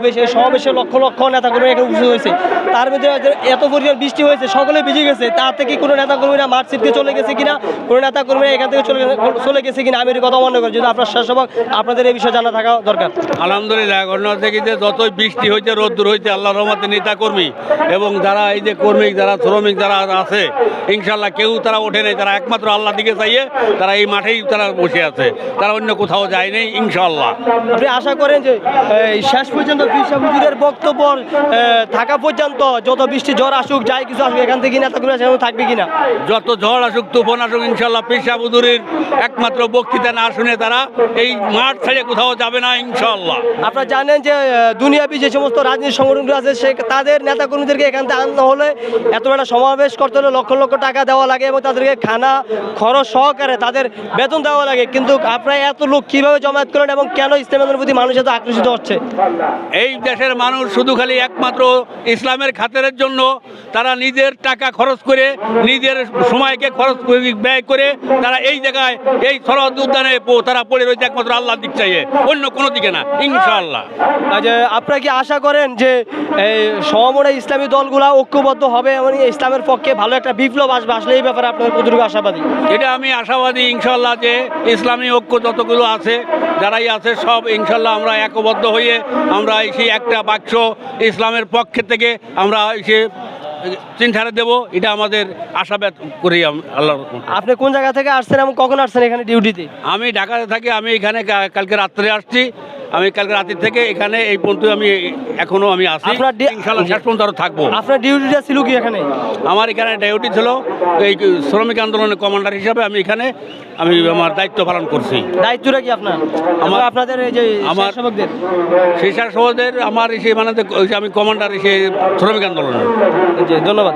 সমাবেশে সমাবেশে লক্ষ লক্ষ নেতাকর্মী এখানে উপস্থিত হয়েছে। তার ভিতরে এত পরিমাণ বৃষ্টি হয়েছে সকলে ভিজে গেছে তার থেকে কোনো নেতাকর্মীরা মাঠ ছিটকে চলে গেছে কিনা কোনো নেতাকর্মীরা এখান থেকে চলে গেছে- চলে গেছে কিনা আমি কথা মনে করি। যদি আপনার শাসক আপনাদের এই বিষয়ে জানা থাকা দরকার। আলহামদুলিল্লাহ ঘটনা থেকে যে যতই বৃষ্টি হয়েছে রোদ্দুর হয়েছে আল্লাহ রহমতে নেতা কর্মী এবং যারা এই যে কর্মী যারা শ্রমিক যারা আছে ইনশাল্লাহ কেউ তারা ওঠে নাই তারা একমাত্র আল্লাহ দিকে চাইয়ে তারা এই মাঠেই তারা বসে আছে। তারা অন্য কোথাও যায় নাই ইনশাল্লাহ আপনি আশা করেন যে শেষ পর্যন্ত বিশ্ব হুজুরের বক্তব্য থাকা পর্যন্ত যত বৃষ্টি ঝড় আসুক যাই কিছু আসুক এখান থেকে নেতাকর্মীরা সেখানে থাকবে কিনা? যত ঝড় আসুক তুফান আসুক ইনশাল্লাহ পেশা একমাত্র বক্তৃতা না শুনে তারা এই মাঠ ছেড়ে কোথাও যাবে না ইনশাল্লাহ। আপনারা জানেন যে দুনিয়াবি যে সমস্ত রাজনীতি সংগঠনগুলো আছে সে তাদের নেতাকর্মীদেরকে এখান থেকে আনতে হলে এত একটা সমাবেশ করতে হলে লক্ষ লক্ষ টাকা দেওয়া লাগে এবং তাদেরকে খানা খরচ সহকারে তাদের বেতন দেওয়া লাগে। কিন্তু আপনারা এত লোক কীভাবে জমায়েত করেন এবং কেন ইসলামের প্রতি মানুষ এত আকর্ষিত হচ্ছে? এই দেশের মানুষ শুধু খালি একমাত্র ইসলামের খাতের জন্য তারা নিজের টাকা খরচ করে নিজের সময়কে খরচ করে ব্যয় করে তারা এই জায়গায় এই শরৎ উদ্যানে তারা পড়ে রয়েছে একমাত্র আল্লাহ দিক চাইয়ে অন্য কোনো দিকে না ইনশাআল্লাহ। আর যে আপনারা কি আশা করেন যে এই সমমনে ইসলামী দলগুলা ঐক্যবদ্ধ হবে? এবং ইসলামের পক্ষে ভালো একটা বিপ্লব আসবে আসলে এই ব্যাপারে আপনার কতটুকু আশাবাদী? এটা আমি আশাবাদী ইনশাল্লাহ যে ইসলামী ঐক্য যতগুলো আছে যারাই আছে সব ইনশাল্লাহ আমরা একবদ্ধ হয়ে আমরা সেই একটা বাক্স ইসলামের পক্ষে থেকে আমরা সে চিন্তারে দেব এটা আমাদের আশা ব্যক্ত করি আল্লাহ। আপনি কোন জায়গা থেকে আসছেন এবং কখন আসছেন এখানে ডিউটিতে আমি ঢাকাতে থাকি আমি এখানে কালকে রাত্রে আসছি আমি কালকে রাতের থেকে এখানে এই পর্যন্ত আমি এখনও আমি ডি- ইনশাল্লাহ শেষ পর্যন্ত আরও থাকব। আপনার ডিউটিটা ছিল কি এখানে? আমার এখানে ডিউটি ছিল এই শ্রমিক আন্দোলনের কমান্ডার হিসাবে আমি এখানে আমি আমার দায়িত্ব পালন করছি। দায়িত্বটা কি আপনার? আমার আপনাদের এই যে আমার- স্বেচ্ছাসেবকদের? আমার সে মানে আমি কমান্ডার এসে শ্রমিক আন্দোলনের। ধন্যবাদ।